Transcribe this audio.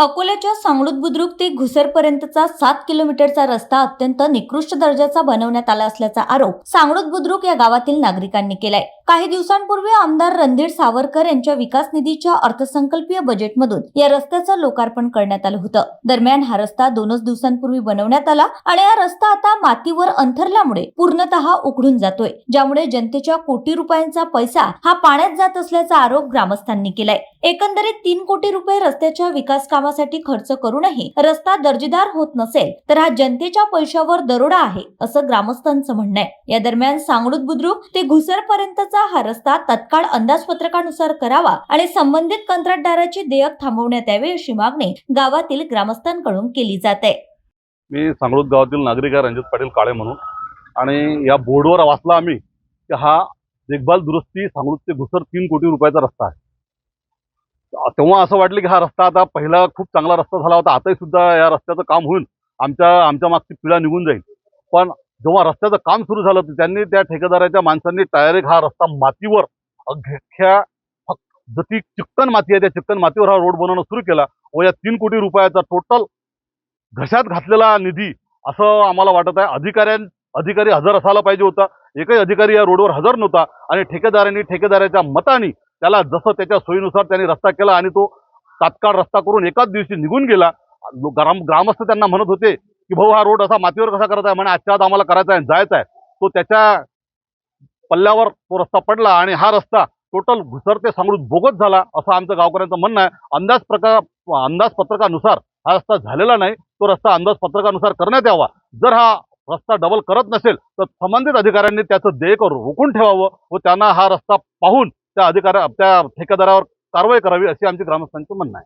अकोल्याच्या सांगळूत बुद्रुक ते घुसरपर्यंतचा सात किलोमीटरचा रस्ता अत्यंत निकृष्ट दर्जाचा बनवण्यात आला असल्याचा आरोप सांगळूत बुद्रुक या गावातील नागरिकांनी केलाय. काही दिवसांपूर्वी आमदार रणधीर सावरकर यांच्या विकास निधीच्या अर्थसंकल्पीय बजेटमधून या रस्त्याचं लोकार्पण करण्यात आलं होतं. दरम्यान हा रस्ता दोनच दिवसांपूर्वी बनवण्यात आला आणि हा रस्ता आता मातीवर अंथरल्यामुळे पूर्णतः उघडून जातोय ज्यामुळे जनतेच्या कोटी रुपयांचा पैसा हा पाण्यात जात असल्याचा आरोप ग्रामस्थांनी केलाय. एकंदरीत तीन कोटी रुपये रस्त्याच्या विकास कामासाठी खर्च करूनही रस्ता दर्जेदार होत नसेल तर हा जनतेच्या पैशावर दरोडा आहे असं ग्रामस्थांचं म्हणणं आहे. या दरम्यान सांगडूत बुद्रुक ते घुसरपर्यंतचा हा रस्ता तत्काळ अंदाजपत्रकानुसार करावा आणि संबंधित कंत्राटदाराची देयक थांबवण्यात यावी अशी मागणी गावातील ग्रामस्थांकडून केली जात. आहे मी सांगळूत गावातील नागरिक आहे रणजित पाटील काळे म्हणून. आणि या बोर्डवर वाचला आम्ही की हा देखभाल दुरुस्ती सांगळूत ते घुसर तीन कोटी रुपयाचा रस्ता आहे. तेव्हा असं वाटलं की हा रस्ता आता पहिला खूप चांगला रस्ता झाला होता. आताही सुद्धा या रस्त्याचं काम होईल. आमच्या आमच्या मागची पिढा निघून जाईल. पण जेव्हा रस्त्याचं काम सुरू झालं तर त्यांनी त्या ठेकेदाराच्या माणसांनी डायरेक्ट हा रस्ता मातीवर अख्ख्या फक्त ती चिक्कन माती आहे त्या चिक्कन मातीवर हा रोड बनवणं सुरू केला. व या तीन कोटी रुपयाचा टोटल घशात घातलेला निधी असं आम्हाला वाटत आहे. अधिकाऱ्यां अधिकारी हजर असायला पाहिजे होता. एकही अधिकारी या रोडवर हजर नव्हता. आणि ठेकेदारांनी ठेकेदाराच्या मताने त्याला जसं त्याच्या सोयीनुसार त्यांनी रस्ता केला आणि तो तात्काळ रस्ता करून एकाच दिवशी निघून गेला. ग्राम ग्रामस्थ त्यांना म्हणत होते की भाऊ हा रोड असा मातीवर कसा करायचा आहे? म्हणे आजच्या आज आम्हाला करायचा आहे जायचा आहे. तो त्याच्या पल्ल्यावर तो रस्ता पडला आणि हा रस्ता टोटल घुसरते सांगडून बोगस झाला असं आमचं गावकऱ्यांचं म्हणणं आहे. अंदाज प्रकार अंदाजपत्रकानुसार हा रस्ता झालेला नाही. तो रस्ता अंदाजपत्रकानुसार करण्यात यावा. जर हा रस्ता डबल करत नसेल तर संबंधित अधिकाऱ्यांनी त्याचं देयक रोखून ठेवावं व त्यांना हा रस्ता पाहून त्या अधिकाऱ्या त्या ठेकेदारावर कारवाई करावी अशी आमची ग्रामस्थांचं म्हणणं आहे.